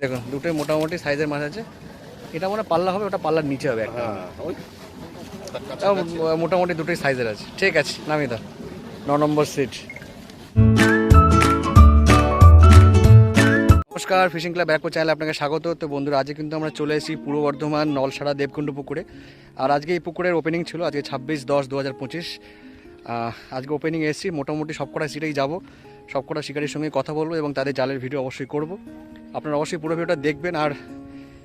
দেখুন দুটোই মোটামুটি সাইজের মাছ আছে। এটা মানে পাল্লা হবে ওটা পাল্লার নিচে হবে একটা। তাও মোটামুটি দুটোই সাইজের আছে। ঠিক আছে নামিয়ে দাও। ন নম্বর সিট নমস্কার ফিশিং ক্লাব ব্যাকো চ্যানেলে আপনাকে স্বাগত। তো বন্ধুরা আজকে কিন্তু আমরা চলে এসেছি পূর্ব বর্ধমান নলসাড়া দেবকুণ্ড পুকুরে। আর আজকে এই পুকুরের ওপেনিং ছিল আজকে ছাব্বিশ দশ দু হাজার পঁচিশ। আজকে ওপেনিং এসেছি মোটামুটি সবকটা সিটেই যাব। সবকটা শিকারির সঙ্গে কথা বলব এবং তাদের জালের ভিডিও অবশ্যই করব। আপনারা অবশ্যই পুরো ভিডিওটা দেখবেন আর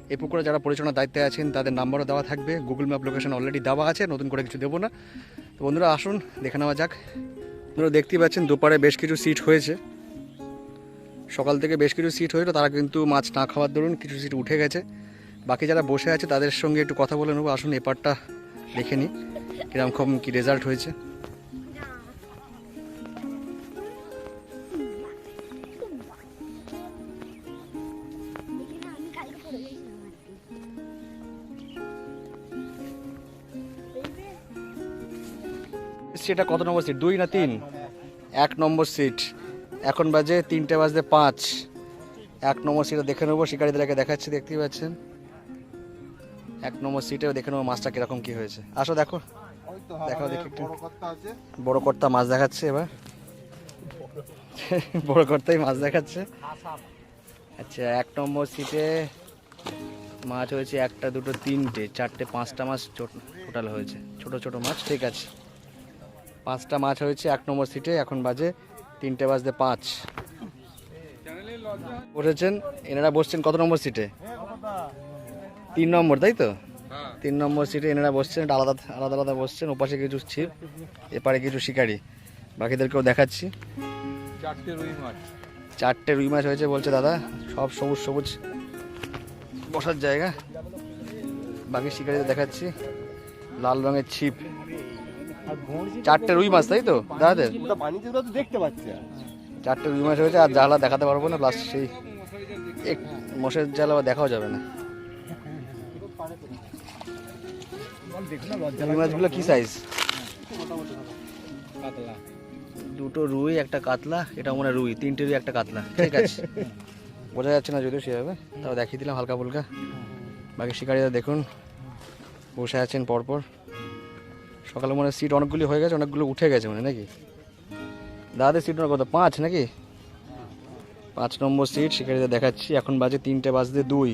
এই পুকুরে যারা পরিচালনার দায়িত্বে আছেন, তাদের নাম্বারও দেওয়া থাকবে। গুগল ম্যাপ লোকেশন অলরেডি দেওয়া আছে, নতুন করে কিছু দেবো না। তো বন্ধুরা, আসুন, দেখে নেওয়া যাক। আপনারা দেখতেই পাচ্ছেন দুপারে বেশ কিছু সিট হয়েছে। সকাল থেকে বেশ কিছু সিট হয়েছিল তারা কিন্তু মাছ না খাওয়ার দরুন কিছু সিট উঠে গেছে। বাকি যারা বসে আছে, তাদের সঙ্গে একটু কথা বলে নেব। আসুন, এপারটা দেখে নিই। কীরকম কী রেজাল্ট হয়েছে। সেটা কত নম্বর সিট দুই না তিন? এক নম্বর সিট এখন বাজে তিনটে বাজতে পাঁচ। এক নম্বর সিটে দেখে নেব শিকারীদেরকে দেখাচ্ছি, দেখতেই পাচ্ছেন? এক নম্বর সিটে দেখে নেব, মাছটা কীরকম কি হয়েছে। আসো দেখো। দেখো দেখি বড় কর্তা মাছ দেখাচ্ছে এবার। বড় কর্তাই মাছ দেখাচ্ছে। আচ্ছা এক নম্বর সিটে মাছ হয়েছে একটা, দুটো, তিনটে, চারটে, পাঁচটা মাছ টোটাল হয়েছে। ছোট ছোট মাছ, ঠিক আছে। পাঁচটা মাছ হয়েছে এক নম্বর সিটে এখন বাজে তিনটে বাজতে পাঁচ। বসেছেন এনারা বসছেন কত নম্বর সিটে তিন নম্বর তাই তো? তিন নম্বর সিটে এনারা বসছেন এটা আলাদা আলাদা আলাদা বসছেন ওপাশে কিছু ছিপ এপারে কিছু শিকারি। বাকিদেরকেও দেখাচ্ছি। চারটে রুই মাছ। চারটে রুই মাছ হয়েছে বলছে দাদা সব সবুজ সবুজ বসার জায়গা। বাকি শিকারিদের দেখাচ্ছি লাল রঙের ছিপ। চারটে রুই মাছ তাই তো? দাদাদের? ওটা পানিতে ওটা তো দেখতে পাচ্ছি চারটে রুই মাছ হয়েছে আর জালা দেখাতে পারব না প্লাস সেই এক মোষের জাল আবার দেখাও যাবে না। রুই মাছগুলো কি সাইজ দুটো রুই একটা কাতলা এটা মনে হয় রুই তিনটে রুই একটা কাতলা ঠিক আছে? বোঝা যাচ্ছে না যদিও সেভাবে তাও দেখিয়ে দিলাম হালকা ফুলকা। বাকি শিকারীরা দেখুন বসে আছেন পরপর। সকালে মনে সিট অনেকগুলি হয়ে গেছে অনেকগুলো উঠে গেছে মানে নাকি? দাদাদের সিট কত পাঁচ নাকি? পাঁচ নম্বর সিট শিকারীদের দেখাচ্ছি এখন বাজে তিনটে বাজতে দুই।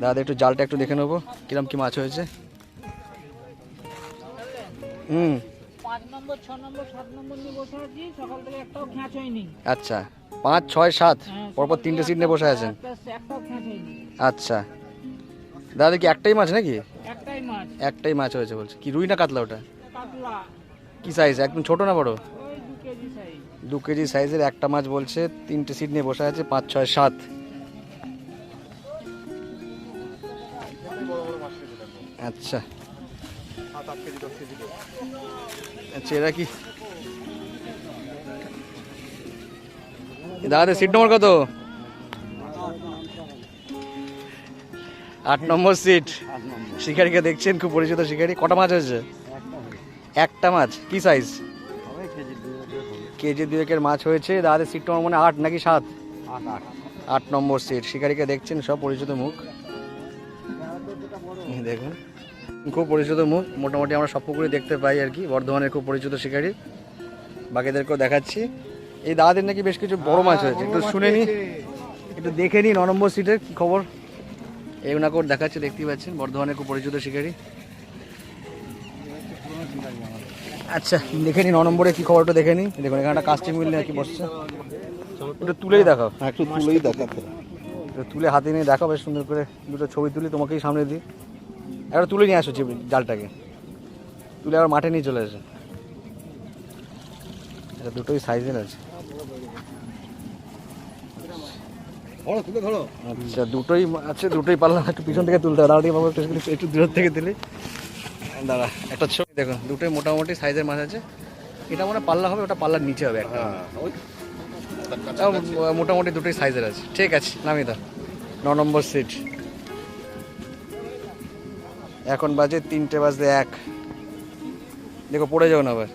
দাদা একটু জালটা একটু দেখে নেব কিরম কি মাছ হয়েছে? হুম। আচ্ছা পাঁচ ছয় সাত হ্যাঁ, পরপর তিনটে সিট নিয়ে বসে আছেন? আচ্ছা। দাদা কি একটাই মাছ নাকি? একটাই মাছ হয়েছে বলছে। কি রুই না কাতলা ওটা? কি সাইজ একদম ছোট না বড়? দু কেজি সাইজের একটা মাছ বলছে, তিনটে সিট নিয়ে বসে আছে, পাঁচ, ছয়, সাত। আচ্ছা। আচ্ছা কি? দাদা সিট নম্বর কত? আট নম্বর সিট শিকারিকে দেখছেন, খুব পরিচিত শিকারি। কটা মাছ হয়েছে? একটা মাছ। কি সাইজ কেজি দুয়েকের মাছ হয়েছে। দাদাদের সিট নম্বর মানে আট নাকি সাত? আট নম্বর সিট শিকারিকে দেখছেন, সব পরিচিত মুখ। দেখুন, খুব পরিচিত মুখ। মোটামুটি আমরা সব পুকুরে দেখতে পাই আর কি। বর্ধমানের খুব পরিচিত শিকারি। বাকিদেরকেও দেখাচ্ছি। এই দাদাদের নাকি বেশ কিছু বড় মাছ হয়েছে। একটু শুনে নি একটু দেখে নিই ন নম্বর সিটের কি খবর? এই ওনাকে ওর দেখাচ্ছে দেখতেই পাচ্ছেন। বর্ধমানের খুব পরিচিত শিকারি। আচ্ছা দেখে নি ন নম্বরে কি খবরটা দেখে নি দেখুন এখানে একটা কাস্টিং মিল নাকি বসছে। একটু তুলেই দেখাও। একটু তুলেই দেখাতে একটু তুলে হাতে নিয়ে দেখাও বেশ সুন্দর করে দুটো ছবি তুলি তোমাকেই সামনে দিই। একটা তুলে নিয়ে আসো জালটাকে। তুলে আবার মাঠে নিয়ে চলে আসে। এটা দুটোই সাইজের আছে ধরো তুলে ধরো আচ্ছা দুটোই আছে দুটোই পারলাম একটু পিছন থেকে তুলতে হবে। দাঁড়া দিয়ে একটু একটু দূর থেকে দিলে দাঁড়া একটা ছবি দেখুন দুটোই মোটামুটি সাইজের মাছ আছে। এটা মনে হয় পাল্লা হবে ওটা পাল্লার নিচে হবে একটা। তাও মোটামুটি দুটোই সাইজের আছে। ঠিক আছে নামিয়ে দাও। ন নম্বর সিট। এখন বাজে তিনটে বাজতে এক। দেখো পড়ে যাও না আবার।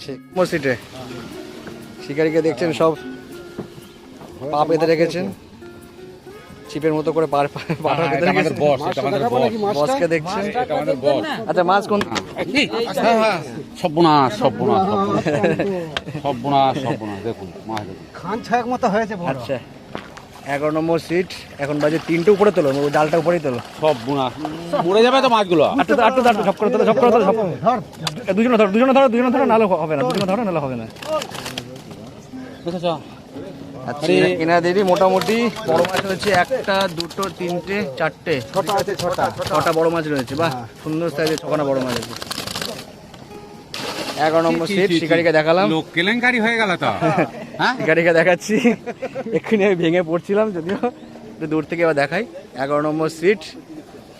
ঠিক নম্বর সিটে। শিকারিকে দেখছেন সব পা পেতে রেখেছেন। চিপের মতো করে পা পাটা পেতে রেখেছেন। বসকে দেখছেন? আচ্ছা মাছ কোন সর্বনাশ সর্বনাশ সর্বনাশ দেখুন মাছ দেখুন। খান ছয়েক মতো হয়েছে আচ্ছা এগারো নম্বর সিট এখন বাজে তিনটে উপরে তোলো ও জালটা উপরেই তোলো। সর্বনাশ। মরে যাবে তো মাছগুলো। আটটু আটটু আটটু সব করে তোলো সব করে তোলো সব ধর দুজনে ধরো দুজনে ধরো দুজনে ধরো নাহলে হবে না দুজনে ধরো নাহলে হবে না। আচ্ছা মোটামুটি বড় মাছ রয়েছে একটা দুটো তিনটে চারটে। ছটা আছে ছটা। ছটা বড় মাছ রয়েছে বাহ সুন্দর সাইজের ছখানা বড় মাছ আছে। এগারো নম্বর সিট শিকারিকে দেখালাম। লোক কেলেঙ্কারি হয়ে গেল তো। হ্যাঁ শিকারিকে দেখাচ্ছি। এক্ষুনি আমি ভেঙে পড়ছিলাম যদিও একটু দূর থেকে এবার দেখাই। এগারো নম্বর সিট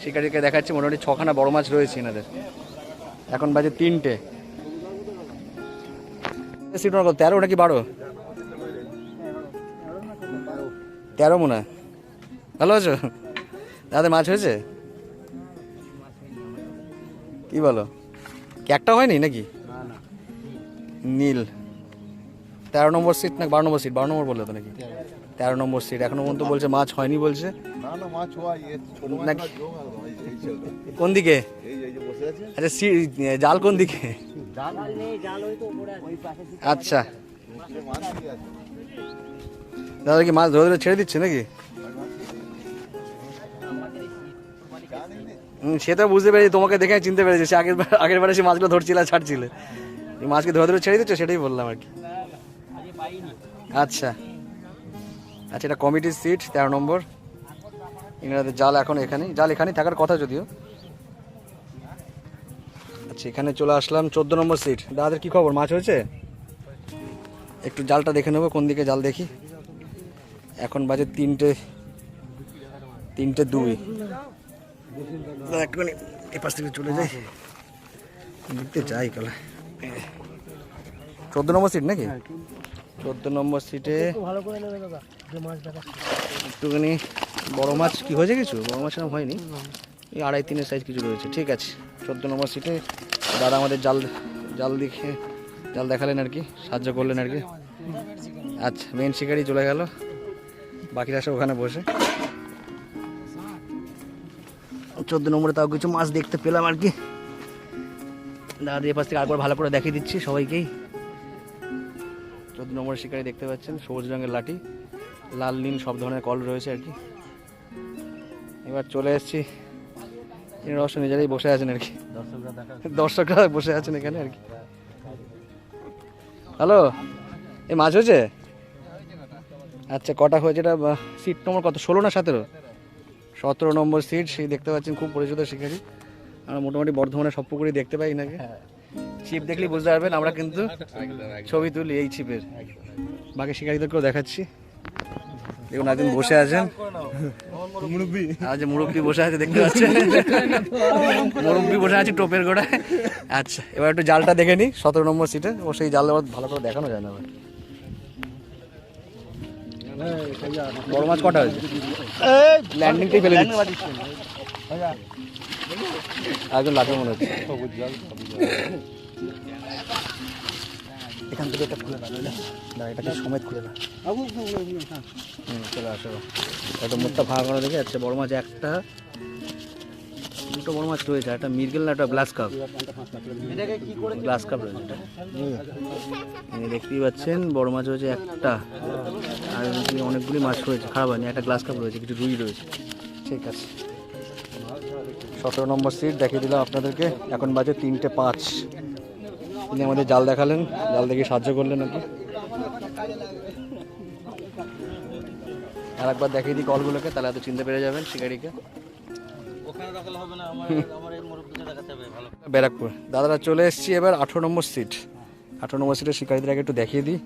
শিকারিকে দেখাচ্ছি মোটামুটি ছখানা বড় মাছ রয়েছে এনাদের। এখন বাজে তিনটে। সিট? তেরো নাকি বারো? তেরো মনে। ভালো আছো? দাদা মাছ হয়েছে? কি বলো? কি একটা হয়নি নাকি? নীল। তেরো নম্বর সিট না বারো নম্বর সিট বারো নম্বর বলল তো নাকি? তেরো নম্বর সিট এখনও পর্যন্ত বলছে মাছ হয়নি বলছে। কোন দিকে? আচ্ছা জাল কোন দিকে? আচ্ছা। দাদা কি মাছ ধরে ধরে ছেড়ে দিচ্ছে নাকি? তো বুঝতে পেরেছি, তোমাকে দেখে চিনতে পেরেছি আগের বারে সে মাছগুলো ধরছিল ছাড়ছিলে। মাছকে ধরে ধরে ছেড়ে দিচ্ছ, সেটাই বললাম আর কি। আচ্ছা। আচ্ছা এটা কমিটির সিট, তেরো নম্বর। ইংরেজিতে জাল এখন এখানে জাল এখানেই থাকার কথা যদিও। আচ্ছা এখানে চলে আসলাম, চোদ্দ নম্বর সিট। দাদাদের কি খবর? মাছ হয়েছে? একটু জালটা দেখে নেব, কোন দিকে জাল দেখি। এখন বাজে তিনটে তিনটে দুই। একটুখানি এ পাশ থেকে চলে যাই। দেখতে যাই কালা। চোদ্দ নম্বর সিট নাকি? চোদ্দ নম্বর সিটে একটুখানি বড় মাছ কি হয়েছে কিছু? বড় মাছ এরকম হয়নি। এই আড়াই তিনের সাইজ কিছু রয়েছে। ঠিক আছে চোদ্দ নম্বর সিটে দাদা আমাদের জাল জাল দেখে জাল দেখালেন আর কি সাহায্য করলেন আর কি। আচ্ছা মেন শিকারি চলে গেল। বাকিরা সব ওখানে বসে। চোদ্দ নম্বরে তাও কিছু মাছ দেখতে পেলাম আর কি। দাদা এপাশ পাশ থেকে আরেকবার ভালো করে দেখিয়ে দিচ্ছি সবাইকেই। চোদ্দ নম্বরের শিকারি দেখতে পাচ্ছেন সবুজ রঙের লাঠি লাল নীল সব ধরনের কল রয়েছে আর কি। এবার চলে এসেছি এর অবশ্য নিজেরাই বসে আছেন আর কি। দর্শকরা বসে আছেন এখানে আর কি। হ্যালো এ মাছ হয়েছে? আচ্ছা কটা হয়েছে? এটা সিট নম্বর কত? ষোলো না সতেরো? সতেরো নম্বর সিট সেই দেখতে পাচ্ছেন খুব পরিচিত শিকারি। আমরা মোটামুটি বর্ধমানে সব পুকুরি দেখতে পাই নাকি ছিপ দেখলেই বুঝতে পারবেন আমরা কিন্তু ছবি তুলি এই ছিপের বাকি শিকারীদেরকেও দেখাচ্ছি। দেখুন একদিন বসে আছেন। আজ মুরব্বী বসে আছে দেখতে পাচ্ছেন? মুরব্বী বসে আছে টোপের গোড়ায়। আচ্ছা এবার একটু জালটা দেখে নিই সতেরো নম্বর সিটে ও সেই জাল ভালো করে দেখানো যায় না আবার। বড় মাছ কটা হয়েছে? ল্যান্ডিংটাই ফেলে দিচ্ছি। লাগে মনে হচ্ছে। এখান থেকে এটা খুলে না না এটাকে সমেত খুলে না হুম চলে আসো। একটা মুখটা ভাগ করে দেখে যাচ্ছে বড় মাছ একটা দুটো বড় মাছ রয়েছে, একটা মির্গেল না, একটা গ্লাস কাপ। গ্লাস কাপ রয়েছে। দেখতেই পাচ্ছেন, বড় মাছ রয়েছে একটা। আর অনেকগুলি মাছ রয়েছে, খারাপ হয়নি, একটা গ্লাস কাপ রয়েছে, কিছু রুই রয়েছে। ঠিক আছে। সতেরো নম্বর সিট দেখিয়ে দিলাম আপনাদেরকে। এখন বাজে তিনটে পাঁচ। তিনি আমাদের জাল দেখালেন, জাল দেখে সাহায্য করলেন আর কি। আর একবার দেখিয়ে দিই কলগুলোকে তাহলে এত চিনতে পেরে যাবেন শিকারিকে। ব্যারাকপুর। দাদারা চলে এসেছি এবার আঠেরো নম্বর সিট। আঠেরো নম্বর সিটের শিকারীদের আগে একটু দেখিয়ে দিই।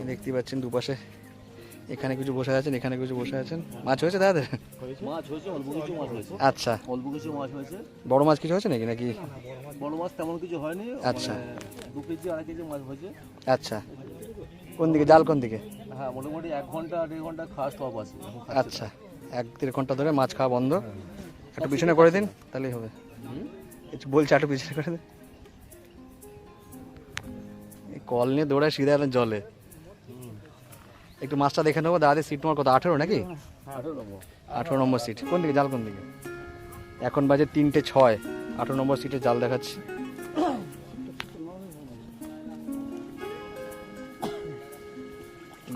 এই দেখতেই পাচ্ছেন দুপাশে। এখানে কিছু বসে আছেন এখানে কিছু বসে আছেন। মাছ হয়েছে দাদা মাছ হয়েছে অল্প কিছু মাছ হয়েছে। আচ্ছা। অল্প কিছু মাছ হয়েছে। বড় মাছ কিছু হয়েছে নাকি নাকি? বড় মাছ তেমন কিছু হয়নি। আচ্ছা। মানে দু কেজি আড়াই কেজি মাছ হয়েছে। আচ্ছা। কোন দিকে? জাল কোন দিকে? হ্যাঁ মোটামুটি এক ঘণ্টা দেড় ঘণ্টা খাওয়া স্টপ আছে। আচ্ছা। এক দেড় ঘণ্টা ধরে মাছ খাওয়া বন্ধ। একটু পিছনে করে দিন, তাহলেই হবে। বলছি একটু পিছনে করে দিন কল নিয়ে দৌড়ায় সিধা একদম জলে। একটু মাছটা দেখে নেব দাদাদের সিট নম্বর কত, আঠেরো নাকি? আঠেরো নম্বর সিট। কোন দিকে? জাল কোন দিকে? এখন বাজে তিনটে ছয়। আঠেরো নম্বর সিটে জাল দেখাচ্ছি।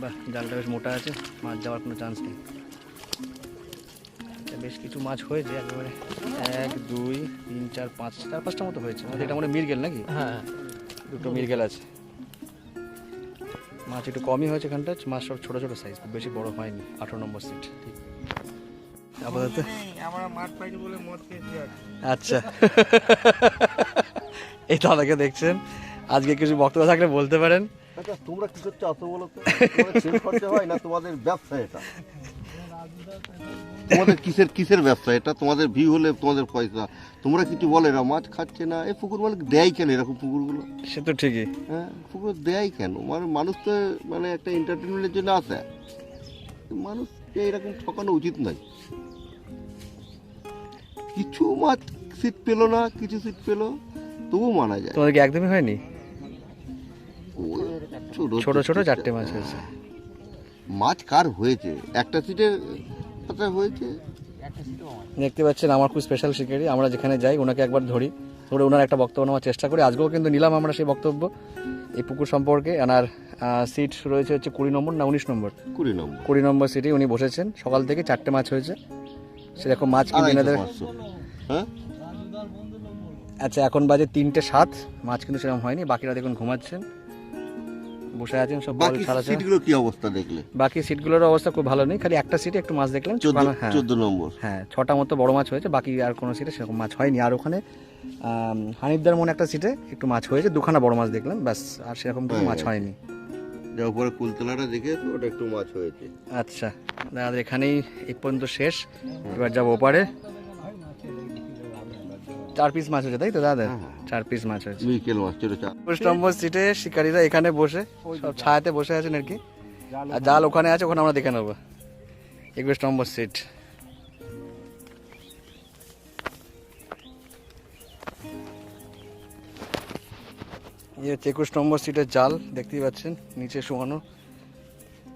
বাহ, জালটা বেশ মোটা আছে, মাছ যাওয়ার কোনো চান্স নেই। বেশ কিছু মাছ হয়েছে একেবারে। এক দুই তিন চার পাঁচ চার পাঁচটা মতো হয়েছে। আমাদের এটা মানে মির্গেল নাকি? হ্যাঁ। দুটো মির্গেল আছে। মাছ একটু কমই হয়েছে এখানটা মাছ সব ছোটো ছোটো সাইজ বেশি বড় হয়নি আঠেরো নম্বর সিট ঠিক। আপাতত। আমরা মাঠ পাইনি বলে মদ খেয়েছি আর আচ্ছা। এই দাদাকে দেখছেন। আজকে কিছু বক্তব্য থাকলে বলতে পারেন। আচ্ছা তোমরা কি করছ অত বলো তো? খরচা হয় না তোমাদের ব্যবসা এটা? তোমাদের কিসের কিসের ব্যবসা? এটা তোমাদের ভিউ হলে তোমাদের পয়সা। তোমরা কিছু বলে এরা মাছ খাচ্ছে না। এই পুকুর মালিক দেয় কেন এরকম পুকুরগুলো? সে তো ঠিকই। হ্যাঁ পুকুর দেয় কেন? মানে মানুষ তো মানে একটা এন্টারটেনমেন্টের জন্য আসে। মানুষকে এরকম ঠকানো উচিত নয়। কিছু মাছ সিট পেল না কিছু সিট পেল তবু মানা যায়। তোমাদের কি একদমই হয়নি? ছোট ছোট চারটে মাছ হয়েছে। মাছ কার হয়েছে? একটা সিটের কথা হয়েছে? দেখতে পাচ্ছেন আমার খুব স্পেশাল শিকারি। আমরা যেখানে যাই ওনাকে একবার ধরি। ধরে ওনার একটা বক্তব্য নেওয়ার চেষ্টা করি। আজকেও কিন্তু নিলাম আমরা সেই বক্তব্য। এই পুকুর সম্পর্কে ওনার সিট রয়েছে হচ্ছে কুড়ি নম্বর না উনিশ নম্বর? কুড়ি নম্বর। কুড়ি নম্বর সিটে উনি বসেছেন। সকাল থেকে চারটে মাছ হয়েছে। সেরকম মাছ কিন্তু এনাদের হ্যাঁ? আচ্ছা এখন বাজে তিনটে সাত। মাছ কিন্তু সেরকম হয়নি। বাকিরা দেখুন ঘুমাচ্ছেন। বসে আছেন সব বাকি সিটগুলো কি অবস্থা দেখলে? বাকি সিটগুলোর অবস্থা খুব ভালো নেই খালি একটা সিটে একটু মাছ দেখলাম চোদ্দ হ্যাঁ। নম্বর। হ্যাঁ ছটা মতো বড় মাছ হয়েছে বাকি আর কোনো সিটে সেরকম মাছ হয়নি। আর ওখানে হানিফদার মনে একটা সিটে একটু মাছ হয়েছে দুখানা বড় মাছ দেখলাম ব্যাস আর সেরকম কোনো মাছ হয়নি। যা উপরে কুলতলাটা দেখেছ ওটা একটু মাছ হয়েছে। আচ্ছা দাদা এখানেই এই পর্যন্ত শেষ। এবার যাব ওপারে। চার পিস মাছ হয়েছে তাই তো দাদা? চার পিস মাছ হয়েছে। বিকেল মাছ নম্বর সিটে শিকারীরা এখানে বসে সব ছায়াতে বসে আছেন আর কি। আর জাল ওখানে আছে ওখানে আমরা দেখে নেব। একুশ নম্বর সিট। এই হচ্ছে একুশ নম্বর সিটের জাল দেখতেই পাচ্ছেন নিচে শোয়ানো।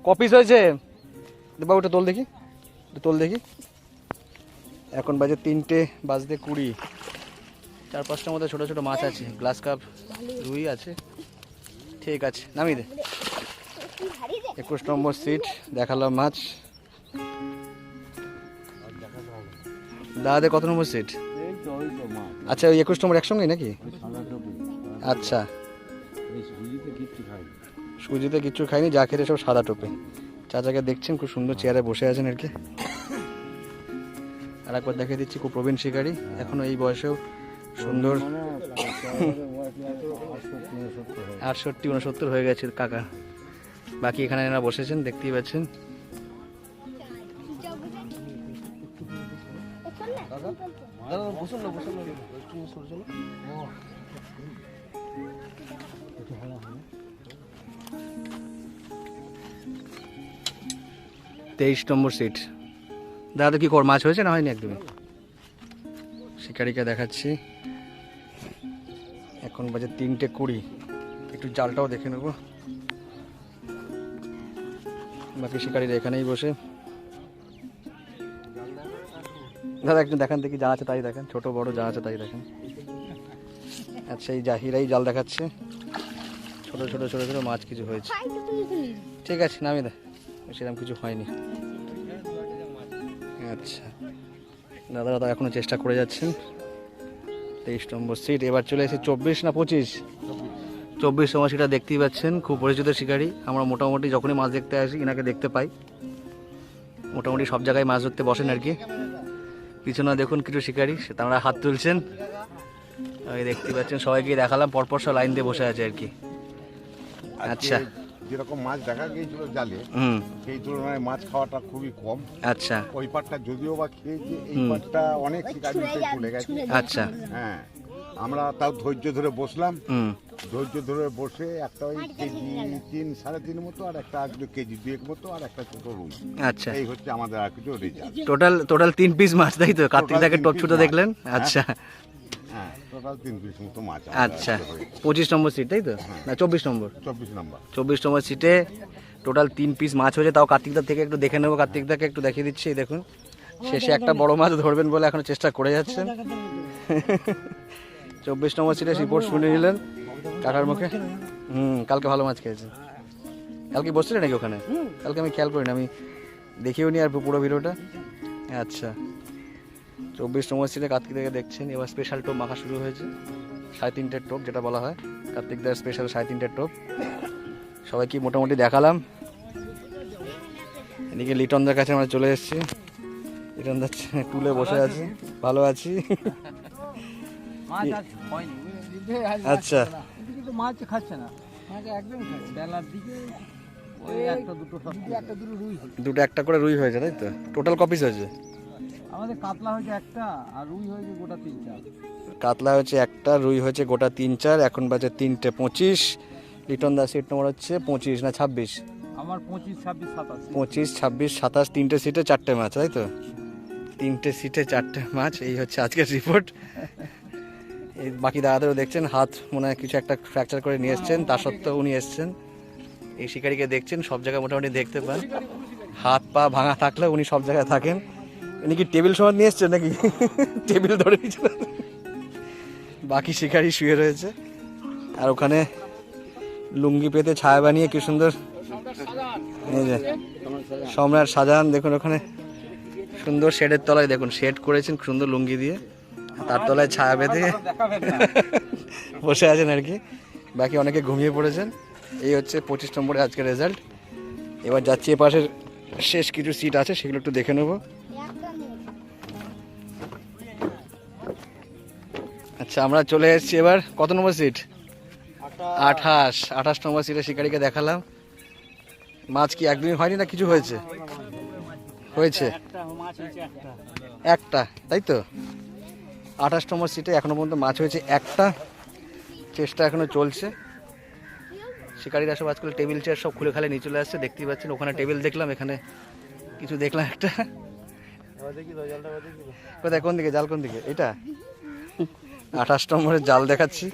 কপিস হয়েছে? বাবু ওটা তোল দেখি তোল দেখি। এখন বাজে তিনটে বাজতে কুড়ি। চার পাঁচটার মধ্যে ছোটো ছোটো মাছ আছে, গ্লাস কাপ, রুই আছে। ঠিক আছে, নামিয়ে দে। একুশ নম্বর সিট, দেখালাম মাছ। দাদাদের কত নম্বর সিট? আচ্ছা ওই একুশ নম্বর একসঙ্গেই নাকি? আচ্ছা। সুজিতে কিচ্ছু খাইনি, যা খেতে সব সাদা টোপে। চাচাকে দেখছেন, খুব সুন্দর চেয়ারে বসে আছেন আর কি। আর একবার দেখে দিচ্ছি, খুব প্রবীণ শিকারী। এখনও এই বয়সেও সুন্দর। আটষট্টি, উনসত্তর হয়ে গেছে কাকা। বাকি এখানে এনারা বসেছেন, দেখতেই পাচ্ছেন। তেইশ নম্বর সিট দাদা কি কর মাছ হয়েছে না হয়নি একদমই? শিকারিকে দেখাচ্ছি। এখন বাজে তিনটে কুড়ি। একটু জালটাও দেখে নেব। বাকি শিকারিরা এখানেই বসে। দাদা, একটু দেখান দেখি যা আছে তাই দেখেন। ছোট, বড়, যা আছে তাই দেখেন। আচ্ছা এই জাহিরাই জাল দেখাচ্ছে। ছোট ছোট ছোট ছোট মাছ কিছু হয়েছে। ঠিক আছে নামি দে। সেরকম কিছু হয়নি। আচ্ছা। দাদা দাদা এখনও চেষ্টা করে যাচ্ছেন। তেইশ নম্বর সিট এবার চলে এসেছে চব্বিশ না পঁচিশ? চব্বিশ নম্বর সিটটা দেখতেই পাচ্ছেন খুব পরিচিত শিকারী। আমরা মোটামুটি যখনই মাছ দেখতে আসি এনাকে দেখতে পাই। মোটামুটি সব জায়গায় মাছ ধরতে বসেন আর কি। পিছনে দেখুন কিছু শিকারী সে তারা হাত তুলছেন। ওই দেখতে পাচ্ছেন সবাইকে দেখালাম পরপর সব লাইন দিয়ে বসে আছে আর কি। আচ্ছা। যেরকম মাছ দেখা গিয়েছিল জালে সেই তুলনায় মাছ খাওয়াটা খুবই কম। আচ্ছা। ওই পাটটা যদিও বা খেয়েছে এই পাটটা অনেক শিকারি চলে গেছে। আচ্ছা। হ্যাঁ আমরা তাও ধৈর্য ধরে বসলাম। ধৈর্য ধরে বসে একটা ওই কেজি তিন সাড়ে তিন মতো আর একটা একটু কেজি দুয়েক মতো আর একটা ছোট রুম আচ্ছা। এই হচ্ছে আমাদের আর কিছু রেজাল্ট টোটাল টোটাল তিন পিস মাছ তাই তো? কার্তিক দাকে টপ piece দেখলেন? আচ্ছা। আচ্ছা। পঁচিশ নম্বর সিট তাই তো? না চব্বিশ নম্বর? চব্বিশ নম্বর। চব্বিশ নম্বর সিটে টোটাল তিন পিস মাছ হয়েছে তাও কার্তিকদার থেকে একটু দেখে নেব কার্তিকদাকে একটু দেখিয়ে দিচ্ছি দেখুন। শেষে একটা বড় মাছ ধরবেন বলে এখনও চেষ্টা করে যাচ্ছেন চব্বিশ নম্বর সিটে রিপোর্ট শুনে নিলেন কাকার মুখে? হুম কালকে ভালো মাছ খেয়েছে কালকে বসছিলেন নাকি ওখানে? কালকে আমি খেয়াল করিনি আমি দেখিও নি আর পুরো ভিডিওটা। আচ্ছা। চব্বিশ নম্বর সিটে কার্তিক থেকে দেখছেন। এবার স্পেশাল টোপ মাখা শুরু হয়েছে। সাড়ে তিনটের টোপ যেটা বলা হয়। কার্তিকদার স্পেশাল সাড়ে তিনটের টোপ সবাইকে মোটামুটি দেখালাম। এদিকে লিটনদার কাছে আমরা চলে এসেছি। লিটনদার টুলে বসে আছি। ভালো আছি। আচ্ছা। মাছ খাচ্ছে না। একদম বেলার দিকে ওই একটা দুটো সব একটা দুটো রুই হয়েছে দুটো একটা করে রুই হয়েছে তাই তো? টোটাল কপিস হয়েছে? আমাদের কাতলা হয়েছে একটা আর রুই হয়েছে গোটা তিন চার। কাতলা হচ্ছে একটা রুই হয়েছে গোটা তিন চার এখন বাজে তিনটে পঁচিশ। লিটন দাস সিট নম্বর হচ্ছে পঁচিশ না ছাব্বিশ? আমার পঁচিশ ছাব্বিশ সাতাশ। পঁচিশ ছাব্বিশ সাতাশ তিনটে সিটে চারটে মাছ তাই তো? তিনটে সিটে চারটে মাছ এই হচ্ছে আজকের রিপোর্ট এই বাকি দাদাদেরও দেখছেন হাত মনে হয় কিছু একটা ফ্র্যাকচার করে নিয়ে এসছেন তা সত্ত্বেও উনি এসছেন। এই শিকারিকে দেখছেন সব জায়গায় মোটামুটি দেখতে পান। হাত পা ভাঙা থাকলেও উনি সব জায়গায় থাকেন। উনি কি টেবিল সমান নিয়ে এসছেন নাকি? টেবিল ধরে বাকি শিকারি শুয়ে রয়েছে। আর ওখানে লুঙ্গি পেতে ছায়া বানিয়ে কি সুন্দর। সম্রাট শাহজাহান, দেখুন ওখানে। সুন্দর শেডের তলায় দেখুন, শেড করেছেন সুন্দর লুঙ্গি দিয়ে। তার তলায় ছায়া বেঁধে বসে আছেন আর কি। বাকি অনেকে ঘুমিয়ে পড়েছেন। এই হচ্ছে পঁচিশ নম্বরে আজকের রেজাল্ট এবার যাচ্ছি এ পাশের শেষ কিছু সিট আছে, সেগুলো একটু দেখে নেব। আচ্ছা আমরা চলে এসেছি এবার। কত নম্বর সিট আঠাশ। আঠাশ নম্বর সিটে শিকারিকে দেখালাম। মাছ কি একদমই হয়নি না কিছু হয়েছে? হয়েছে। একটা তাই তো? আঠাশ নম্বর সিটে এখনও পর্যন্ত মাছ হয়েছে একটা। চেষ্টা এখনও চলছে। শিকারীরা সব আজকাল টেবিল চেয়ার সব খুলে খালে নিয়ে চলে আসছে। দেখতেই পাচ্ছেন ওখানে টেবিল দেখলাম এখানে কিছু দেখলাম একটা। কোথায় কোন দিকে? জাল কোন দিকে? এটা? আঠাশ নম্বরের জাল দেখাচ্ছি।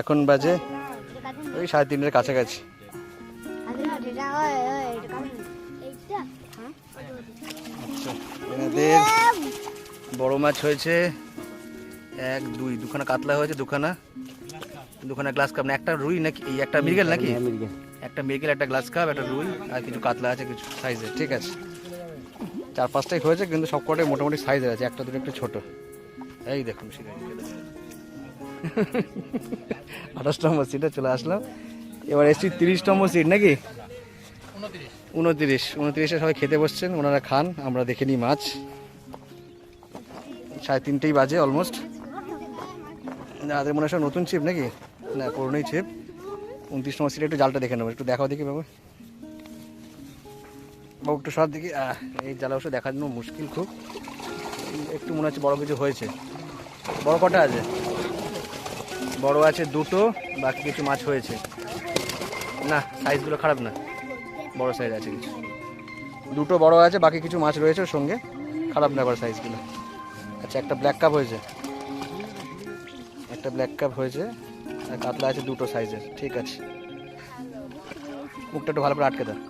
এখন বাজে ওই সাড়ে তিনটের কাছাকাছি। আচ্ছা এনাদের বড় মাছ হয়েছে এক দুই দুখানা কাতলা হয়েছে দুখানা। দুখানা গ্লাস কাপ না একটা রুই নাকি? এই একটা মৃগেল নাকি? একটা মৃগেল একটা গ্লাস কাপ একটা রুই আর কিছু কাতলা আছে কিছু সাইজের ঠিক আছে। চার পাঁচটাই হয়েছে কিন্তু সব কটাই মোটামুটি সাইজের আছে একটা দুটো একটু ছোট। এই দেখুন শিকারি আঠাশ নম্বর সিটে চলে আসলাম। এবার এসছি তিরিশ নম্বর সিট নাকি? উনত্রিশ। উনত্রিশে সবাই খেতে বসছেন, ওনারা খান, আমরা দেখে নিই মাছ। সাড়ে তিনটেই বাজে অলমোস্ট আমাদের মনে হয় নতুন ছিপ নাকি? না, পুরনোই ছিপ উনত্রিশ নম্বর সিটে একটু জালটা দেখে নেব, একটু দেখাও দেখি বাবু। বাবু, একটু সব দেখি এই জাল অবশ্য দেখার জন্য মুশকিল খুব। একটু মনে হচ্ছে বড় কিছু হয়েছে। বড় কটা আছে? বড় আছে দুটো, বাকি কিছু মাছ হয়েছে। না সাইজগুলো খারাপ না। বড় সাইজ আছে কিছু। দুটো বড় আছে, বাকি কিছু মাছ রয়েছে ওর সঙ্গে। খারাপ না সাইজগুলো আচ্ছা একটা ব্ল্যাক কাপ হয়েছে। একটা ব্ল্যাক কাপ হয়েছে, আর কাতলা আছে দুটো সাইজের ঠিক আছে। মুখটা একটু ভালো করে আটকে দাও।